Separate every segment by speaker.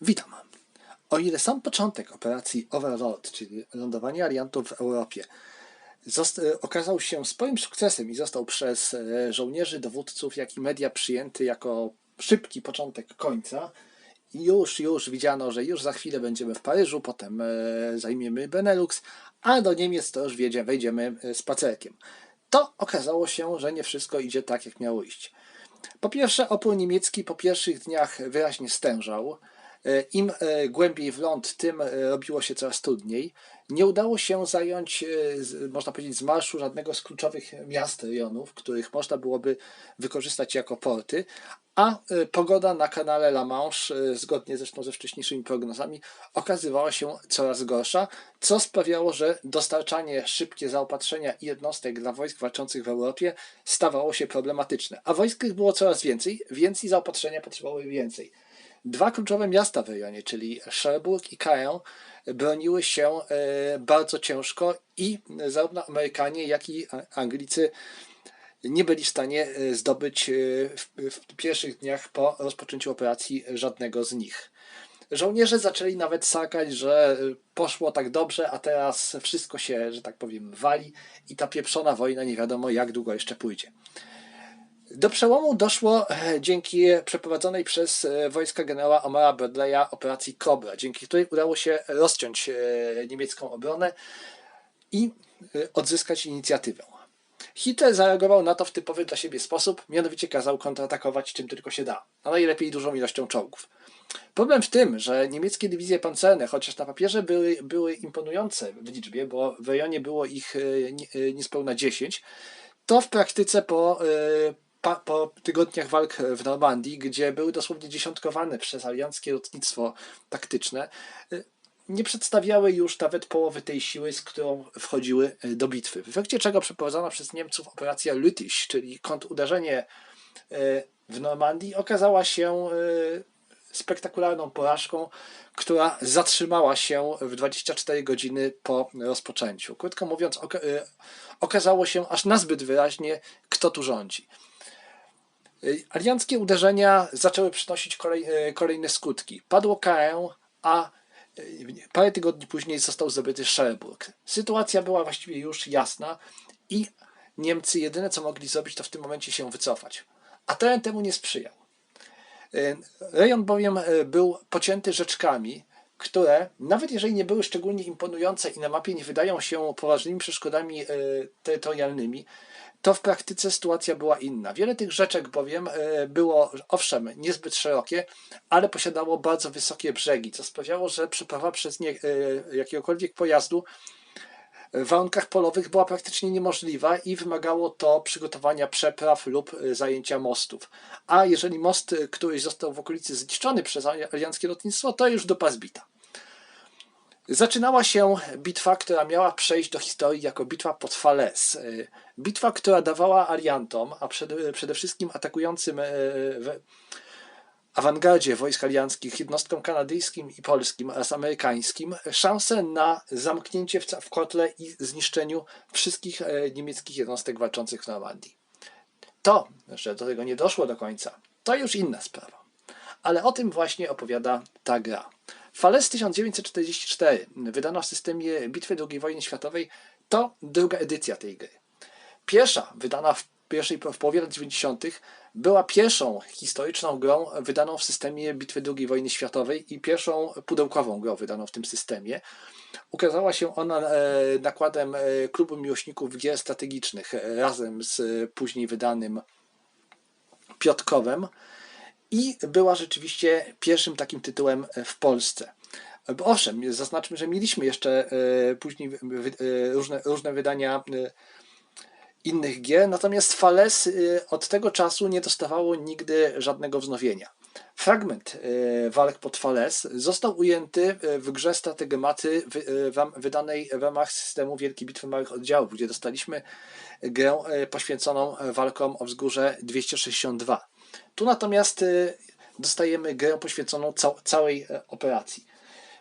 Speaker 1: Witam. O ile sam początek operacji Overlord, czyli lądowanie aliantów w Europie, e, okazał się sporym sukcesem i został przez e, żołnierzy, dowódców, jak i media przyjęty jako szybki początek końca, już, już widziano, że już za chwilę będziemy w Paryżu, potem e, zajmiemy Benelux, a do Niemiec to już wiedzie, wejdziemy spacerkiem. To okazało się, że nie wszystko idzie tak, jak miało iść. Po pierwsze, opór niemiecki po pierwszych dniach wyraźnie stężał. E, Im e, głębiej w ląd, tym e, robiło się coraz trudniej. Nie udało się zająć, można powiedzieć, z marszu żadnego z kluczowych miast, rejonów, których można byłoby wykorzystać jako porty, a pogoda na kanale La Manche, zgodnie zresztą ze wcześniejszymi prognozami, okazywała się coraz gorsza, co sprawiało, że dostarczanie szybkie zaopatrzenia i jednostek dla wojsk walczących w Europie stawało się problematyczne. A wojsk było coraz więcej, więc i zaopatrzenia potrzebowały więcej. Dwa kluczowe miasta w rejonie, czyli Cherbourg i Caen, broniły się e, bardzo ciężko i zarówno Amerykanie, jak i Anglicy nie byli w stanie e, zdobyć e, w, w pierwszych dniach po rozpoczęciu operacji żadnego z nich. Żołnierze zaczęli nawet sakać, że poszło tak dobrze, a teraz wszystko się, że tak powiem, wali i ta pieprzona wojna nie wiadomo jak długo jeszcze pójdzie. Do przełomu doszło e, dzięki przeprowadzonej przez e, wojska generała Omara Bradley'a operacji Cobra, dzięki której udało się rozciąć e, niemiecką obronę i odzyskać inicjatywę. Hitler zareagował na to w typowy dla siebie sposób, mianowicie kazał kontratakować czym tylko się da, a najlepiej dużą ilością czołgów. Problem w tym, że niemieckie dywizje pancerne, chociaż na papierze były, były imponujące w liczbie, bo w rejonie było ich nie- niespełna 10, to w praktyce po, po tygodniach walk w Normandii, gdzie były dosłownie dziesiątkowane przez alianckie lotnictwo taktyczne, e, nie przedstawiały już nawet połowy tej siły, z którą wchodziły e, do bitwy. W efekcie czego przeprowadzona przez Niemców operacja Lüttich, czyli kontruderzenie e, w Normandii, okazała się spektakularną porażką, która zatrzymała się w 24 godziny po rozpoczęciu. Krótko mówiąc, oka- okazało się aż nazbyt wyraźnie, kto tu rządzi. Y, Alianckie uderzenia zaczęły przynosić kolej, e, kolejne skutki. Padło Caen, a e, parę tygodni później został zdobyty Cherbourg. Sytuacja była właściwie już jasna i Niemcy jedyne co mogli zrobić to w tym momencie się wycofać. A teren temu nie sprzyjał. E, Rejon bowiem e, był pocięty rzeczkami, które, nawet jeżeli nie były szczególnie imponujące i na mapie nie wydają się poważnymi przeszkodami e, terytorialnymi, to w praktyce sytuacja była inna. Wiele tych rzeczek bowiem e, było, owszem, niezbyt szerokie, ale posiadało bardzo wysokie brzegi, co sprawiało, że przeprawa przez nie, e, jakiegokolwiek pojazdu w warunkach polowych była praktycznie niemożliwa i wymagało to przygotowania przepraw lub e, zajęcia mostów. A jeżeli most któryś został w okolicy zniszczony przez alianckie lotnictwo, to już dupa zbita. Zaczynała się bitwa, która miała przejść do historii jako bitwa pod Falaise. E, Bitwa, która dawała aliantom, a przede, przede wszystkim atakującym e, w awangardzie wojsk alianckich, jednostkom kanadyjskim i polskim oraz amerykańskim, szansę na zamknięcie w kotle i zniszczeniu wszystkich e, niemieckich jednostek walczących w Normandii. To, że do tego nie doszło do końca, to już inna sprawa. Ale o tym właśnie opowiada ta gra. Fales 1944, wydana w systemie Bitwy II wojny światowej, to druga edycja tej gry. Pierwsza, wydana w pierwszej w połowie lat 90., była pierwszą historyczną grą wydaną w systemie Bitwy II wojny światowej i pierwszą pudełkową grą wydaną w tym systemie. Ukazała się ona e, nakładem e, klubu miłośników gier strategicznych e, razem z później wydanym Piotkowem i była rzeczywiście pierwszym takim tytułem e, w Polsce. Bo Owszem, zaznaczmy, że mieliśmy jeszcze e, później e, różne, różne wydania e, innych gier, natomiast Fales od tego czasu nie dostawało nigdy żadnego wznowienia. Fragment walk pod Fales został ujęty w grze Strategematy wydanej w ramach systemu Wielkiej Bitwy Małych Oddziałów, gdzie dostaliśmy grę poświęconą walkom o wzgórze 262. Tu natomiast y, dostajemy grę poświęconą cał- całej e, operacji.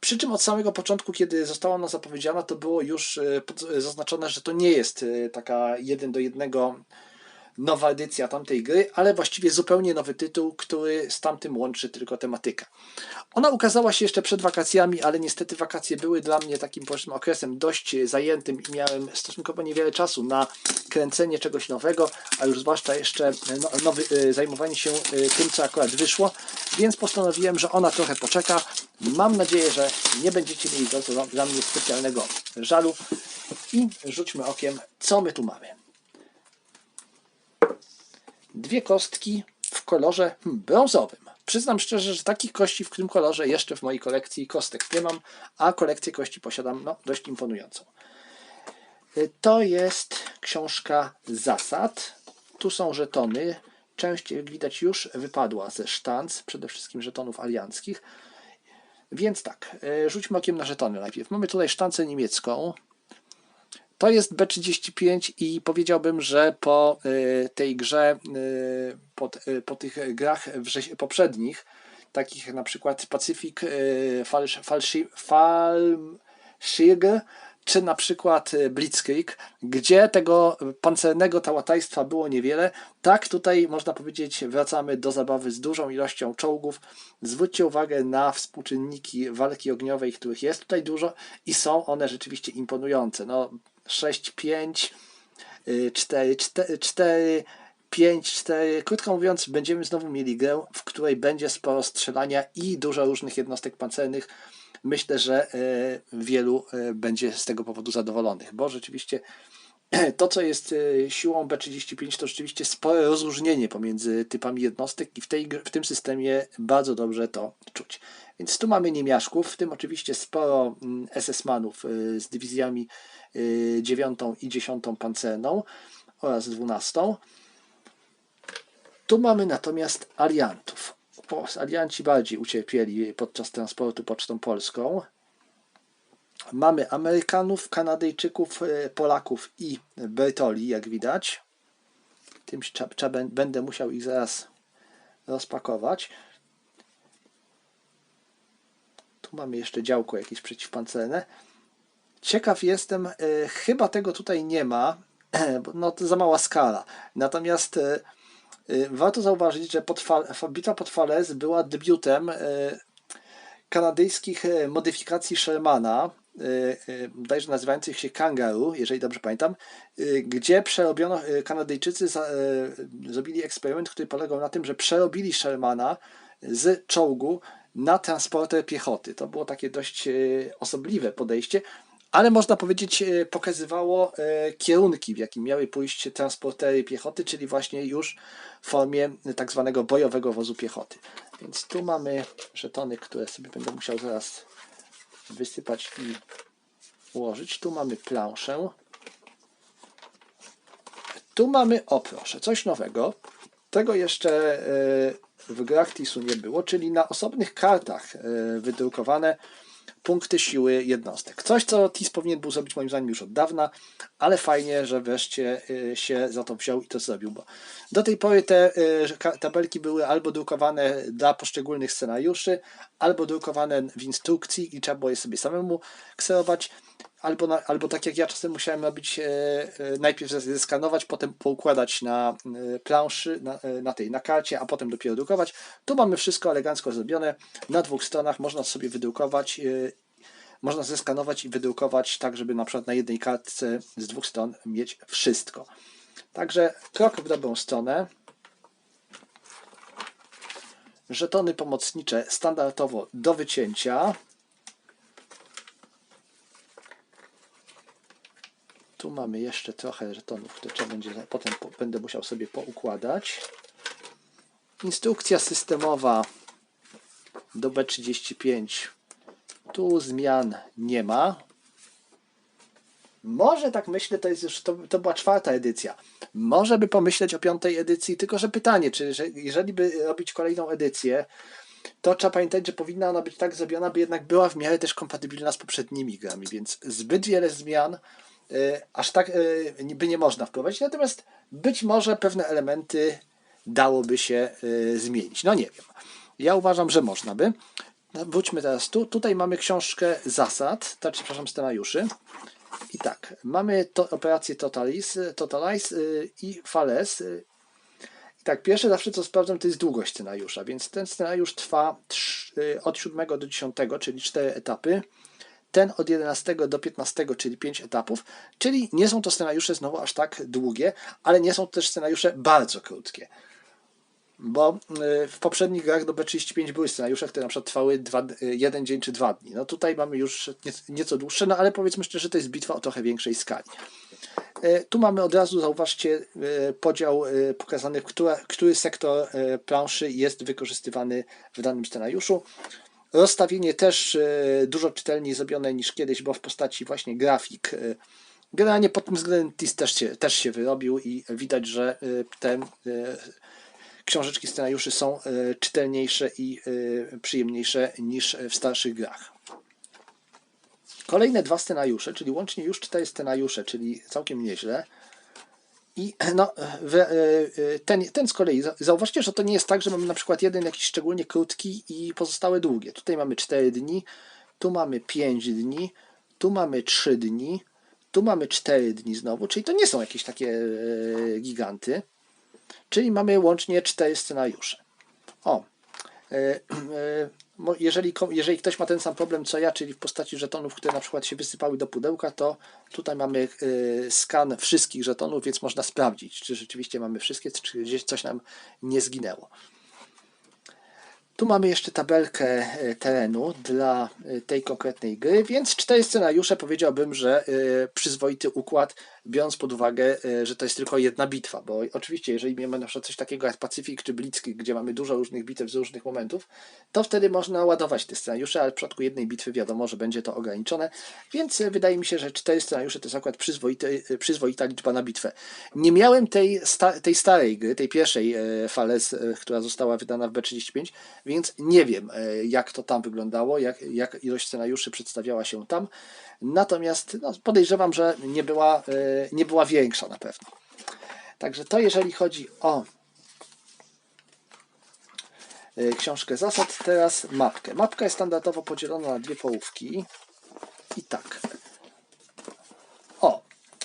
Speaker 1: Przy czym od samego początku, kiedy została ona zapowiedziana, to było już pod- zaznaczone, że to nie jest e, taka jeden do jednego nowa edycja tamtej gry, ale właściwie zupełnie nowy tytuł, który z tamtym łączy tylko tematykę. Ona ukazała się jeszcze przed wakacjami, ale niestety wakacje były dla mnie takim okresem dość zajętym i miałem stosunkowo niewiele czasu na kręcenie czegoś nowego, a już zwłaszcza jeszcze no, nowy, y, zajmowanie się y, tym, co akurat wyszło, więc postanowiłem, że ona trochę poczeka. Mam nadzieję, że nie będziecie mieli za to dla mnie specjalnego żalu i rzućmy okiem, co my tu mamy. Dwie kostki w kolorze brązowym. Przyznam szczerze, że takich kości w tym kolorze jeszcze w mojej kolekcji kostek nie mam, a kolekcję kości posiadam no, dość imponującą. Y, To jest książka zasad. Tu są żetony. Część, jak widać, już wypadła ze sztanc, przede wszystkim żetonów alianckich. Więc tak, y, rzućmy okiem na żetony najpierw. Mamy tutaj sztancę niemiecką. To jest B35 i powiedziałbym, że po y, tej grze, y, po, y, po tych grach poprzednich, takich na przykład Pacyfik, y, Falsch- czy na przykład Blitzkrieg, gdzie tego pancernego tałatajstwa było niewiele. Tak, tutaj można powiedzieć, wracamy do zabawy z dużą ilością czołgów. Zwróćcie uwagę na współczynniki walki ogniowej, których jest tutaj dużo i są one rzeczywiście imponujące. No, 6, 5, 4, 4, 4 5, 4. Krótko mówiąc, będziemy znowu mieli grę, w której będzie sporo strzelania i dużo różnych jednostek pancernych. Myślę, że e, wielu e, będzie z tego powodu zadowolonych, bo rzeczywiście to, co jest e, siłą B35, to rzeczywiście spore rozróżnienie pomiędzy typami jednostek i w, tej, w tym systemie bardzo dobrze to czuć. Więc tu mamy niemiaszków, w tym oczywiście sporo mm, SS-manów y, z dywizjami y, 9 i 10 pancerną oraz 12. Tu mamy natomiast aliantów. Alianci bardziej ucierpieli podczas transportu pocztą polską. Mamy Amerykanów, Kanadyjczyków, y, Polaków i Bertoli, jak widać. Tym będę musiał ich zaraz rozpakować. Tu mamy jeszcze działko jakieś przeciwpancerne. Ciekaw jestem, e, chyba tego tutaj nie ma, no to za mała skala. Natomiast e, e, warto zauważyć, że pod bitwa pod Falaise była debiutem e, kanadyjskich e, modyfikacji Shermana, e, e, bodajże nazywających się Kangaroo, jeżeli dobrze pamiętam, e, gdzie przerobiono, Kanadyjczycy zrobili eksperyment, który polegał na tym, że przerobili Shermana z czołgu na transporter piechoty. To było takie dość osobliwe podejście, ale można powiedzieć pokazywało kierunki, w jakim miały pójść transportery piechoty, czyli właśnie już w formie tak zwanego bojowego wozu piechoty. Więc tu mamy żetony, które sobie będę musiał zaraz wysypać i ułożyć. Tu mamy planszę. Tu mamy, o proszę, coś nowego. Tego jeszcze e, w grach nie było, czyli na osobnych kartach e, wydrukowane punkty siły jednostek. Coś, co TIS powinien był zrobić moim zdaniem już od dawna, ale fajnie, że wreszcie e, się za to wziął i to zrobił, bo do tej pory te ka- tabelki były albo drukowane dla poszczególnych scenariuszy, albo drukowane w instrukcji i trzeba było je sobie samemu kserować, albo, na, albo tak jak ja czasem musiałem robić, e, e, najpierw zes- zeskanować, potem poukładać na e, planszy, na, e, na tej, na karcie, a potem dopiero drukować. Tu mamy wszystko elegancko zrobione, na dwóch stronach można sobie wydrukować, e, można zeskanować i wydrukować tak, żeby na przykład na jednej kartce z dwóch stron mieć wszystko. Także krok w dobrą stronę. Żetony pomocnicze standardowo do wycięcia. Tu mamy jeszcze trochę żetonów, które trzeba będzie, potem po, będę musiał sobie poukładać. Instrukcja systemowa do B35. Tu zmian nie ma. Może tak myślę, to jest już to, to była czwarta edycja. Może by pomyśleć o piątej edycji, tylko że pytanie, czy że, jeżeli by robić kolejną edycję, to trzeba pamiętać, że powinna ona być tak zrobiona, by jednak była w miarę też kompatybilna z poprzednimi grami, więc zbyt wiele zmian aż tak y, by nie można wprowadzić. Natomiast być może pewne elementy dałoby się y, zmienić. No nie wiem. Ja uważam, że można by. No, Wróćmy teraz tu. Tutaj mamy książkę zasad, znaczy, przepraszam, scenariuszy. I tak, mamy to, operację Totalize, Totalize i Fales. I tak, pierwsze zawsze co sprawdzam to jest długość scenariusza, więc ten scenariusz trwa od 7 do 10, czyli 4 etapy. Ten od 11 do 15, czyli 5 etapów, czyli nie są to scenariusze znowu aż tak długie, ale nie są to też scenariusze bardzo krótkie. Bo y, w poprzednich grach do B35 były scenariusze, które na przykład trwały dwa, y, jeden dzień czy dwa dni. No tutaj mamy już nieco, dłuższe, no ale powiedzmy szczerze, że to jest bitwa o trochę większej skali. E, Tu mamy od razu, zauważcie, podział pokazany, która, który sektor planszy jest wykorzystywany w danym scenariuszu. Rozstawienie też e, dużo czytelniej zrobione niż kiedyś, bo w postaci właśnie grafik. e, Generalnie pod tym względem TIS też się, też się wyrobił i widać, że e, te książeczki scenariuszy są czytelniejsze i przyjemniejsze niż w starszych grach. Kolejne dwa scenariusze, czyli łącznie już cztery scenariusze, czyli całkiem nieźle. I no, w, e, e, ten, ten z kolei, za- zauważcie, że to nie jest tak, że mamy na przykład jeden jakiś szczególnie krótki i pozostałe długie. Tutaj mamy 4 dni, tu mamy 5 dni, tu mamy 3 dni, tu mamy 4 dni znowu, czyli to nie są jakieś takie e, giganty. Czyli mamy łącznie 4 scenariusze. O, e, e, jeżeli, ko- jeżeli ktoś ma ten sam problem co ja, czyli w postaci żetonów, które na przykład się wysypały do pudełka, to tutaj mamy e, skan wszystkich żetonów, więc można sprawdzić, czy rzeczywiście mamy wszystkie, czy gdzieś coś nam nie zginęło. Tu mamy jeszcze tabelkę e, terenu dla e, tej konkretnej gry, więc cztery scenariusze powiedziałbym, że e, przyzwoity układ, biorąc pod uwagę, e, że to jest tylko jedna bitwa, bo oczywiście jeżeli mamy na przykład coś takiego jak Pacyfik czy Blitzkrieg, gdzie mamy dużo różnych bitew z różnych momentów, to wtedy można ładować te scenariusze, ale w przypadku jednej bitwy wiadomo, że będzie to ograniczone, więc e, wydaje mi się, że cztery scenariusze to jest akurat e, przyzwoita liczba na bitwę. Nie miałem tej, sta, tej starej gry, tej pierwszej Fales, która została wydana w B35, więc nie wiem, jak to tam wyglądało, jak, jak ilość scenariuszy przedstawiała się tam. Natomiast no, podejrzewam, że nie była, nie była większa na pewno. Także to jeżeli chodzi o e, książkę zasad, teraz mapkę. Mapka jest standardowo podzielona na dwie połówki. I tak. O,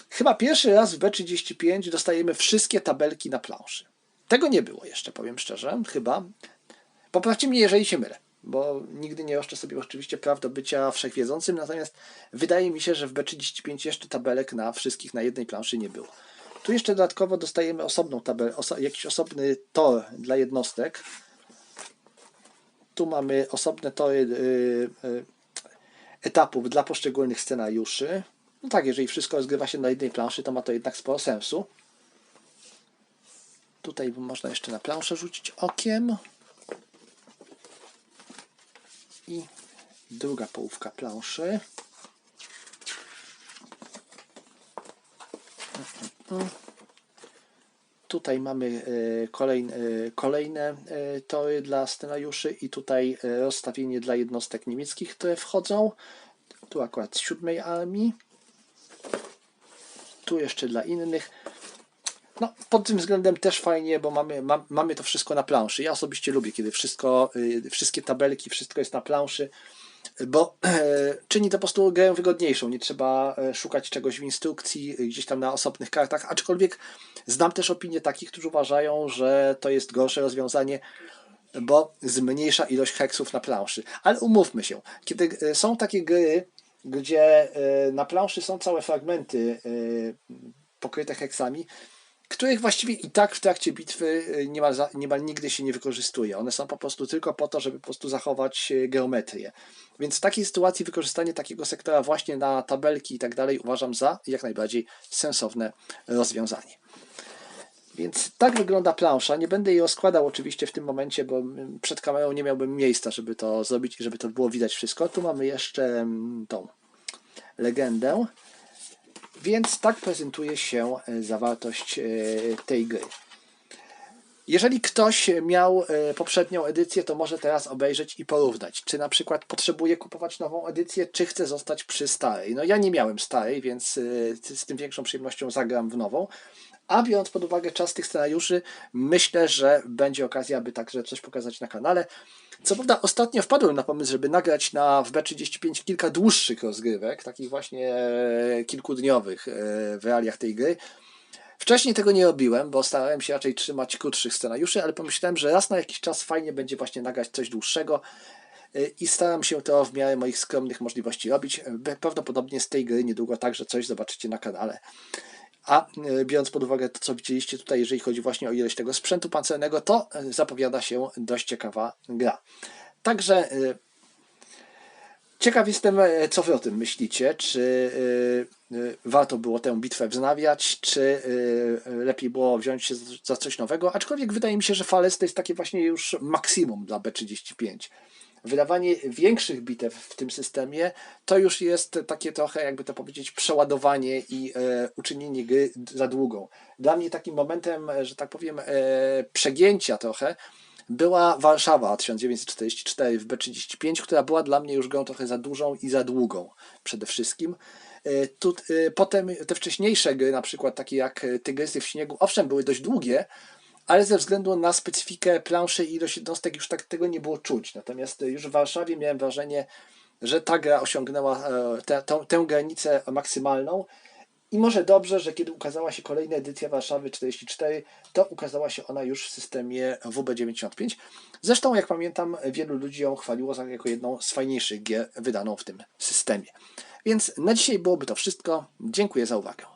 Speaker 1: chyba pierwszy raz w B35 dostajemy wszystkie tabelki na planszy. Tego nie było jeszcze, powiem szczerze, chyba. Poprawcie mnie, jeżeli się mylę, bo nigdy nie roszczę sobie oczywiście praw do bycia wszechwiedzącym, natomiast wydaje mi się, że w B35 jeszcze tabelek na wszystkich na jednej planszy nie było. Tu jeszcze dodatkowo dostajemy osobną tabelę, oso, jakiś osobny tor dla jednostek. Tu mamy osobne tory yy, yy, etapów dla poszczególnych scenariuszy. No tak, jeżeli wszystko rozgrywa się na jednej planszy, to ma to jednak sporo sensu. Tutaj można jeszcze na planszę rzucić okiem. I druga połówka planszy. Tutaj mamy e, kolejne, e, kolejne e, tory dla scenariuszy i tutaj e, rozstawienie dla jednostek niemieckich, które wchodzą. Tu akurat z siódmej armii. Tu jeszcze dla innych. No, pod tym względem też fajnie, bo mamy, ma, mamy to wszystko na planszy. Ja osobiście lubię, kiedy wszystko, y, wszystkie tabelki, wszystko jest na planszy, bo e, czyni to po prostu grę wygodniejszą. Nie trzeba e, szukać czegoś w instrukcji, y, gdzieś tam na osobnych kartach. Aczkolwiek znam też opinie takich, którzy uważają, że to jest gorsze rozwiązanie, bo zmniejsza ilość heksów na planszy. Ale umówmy się, kiedy e, są takie gry, gdzie na planszy są całe fragmenty pokryte heksami, których właściwie i tak w trakcie bitwy y, niemal, niemal nigdy się nie wykorzystuje. One są po prostu tylko po to, żeby po prostu zachować y, geometrię. Więc w takiej sytuacji wykorzystanie takiego sektora właśnie na tabelki i tak dalej uważam za jak najbardziej sensowne rozwiązanie. Więc tak wygląda plansza. Nie będę jej rozkładał oczywiście w tym momencie, bo mm, przed kamerą nie miałbym miejsca, żeby to zrobić i żeby to było widać wszystko. Tu mamy jeszcze mm, tą legendę. Więc tak prezentuje się e, zawartość e, tej gry. Jeżeli ktoś miał e, poprzednią edycję, to może teraz obejrzeć i porównać, czy na przykład potrzebuje kupować nową edycję, czy chce zostać przy starej. No ja nie miałem starej, więc e, z tym większą przyjemnością zagram w nową. A biorąc pod uwagę czas tych scenariuszy, myślę, że będzie okazja, aby także coś pokazać na kanale. Co prawda, ostatnio wpadłem na pomysł, żeby nagrać na w B35 kilka dłuższych rozgrywek, takich właśnie e, kilkudniowych w realiach tej gry. Wcześniej tego nie robiłem, bo starałem się raczej trzymać krótszych scenariuszy, ale pomyślałem, że raz na jakiś czas fajnie będzie właśnie nagrać coś dłuższego y, i staram się to w miarę moich skromnych możliwości robić. Prawdopodobnie z tej gry niedługo także coś zobaczycie na kanale. A y, biorąc pod uwagę to, co widzieliście tutaj, jeżeli chodzi właśnie o ilość tego sprzętu pancernego, to y, zapowiada się dość ciekawa gra. Także Ciekaw jestem, e, co wy o tym myślicie. Czy e, e, warto było tę bitwę wznawiać, czy lepiej było wziąć się za coś nowego? Aczkolwiek wydaje mi się, że Fales to jest takie właśnie już maksimum dla B35. Wydawanie większych bitew w tym systemie to już jest takie trochę, jakby to powiedzieć, przeładowanie i uczynienie gry za długą. Dla mnie takim momentem, że tak powiem, przegięcia trochę była Warszawa 1944 w B35, która była dla mnie już grą trochę za dużą i za długą przede wszystkim. E, tu, e, potem te wcześniejsze gry, na przykład takie jak Tygrysy w śniegu, owszem, były dość długie, ale ze względu na specyfikę planszy i ilość jednostek już tak tego nie było czuć. Natomiast już w Warszawie miałem wrażenie, że ta gra osiągnęła e, tę, tę granicę maksymalną i może dobrze, że kiedy ukazała się kolejna edycja Warszawy 44, to ukazała się ona już w systemie WB95. Zresztą, jak pamiętam, wielu ludzi ją chwaliło za jako jedną z fajniejszych gier wydaną w tym systemie. Więc na dzisiaj byłoby to wszystko. Dziękuję za uwagę.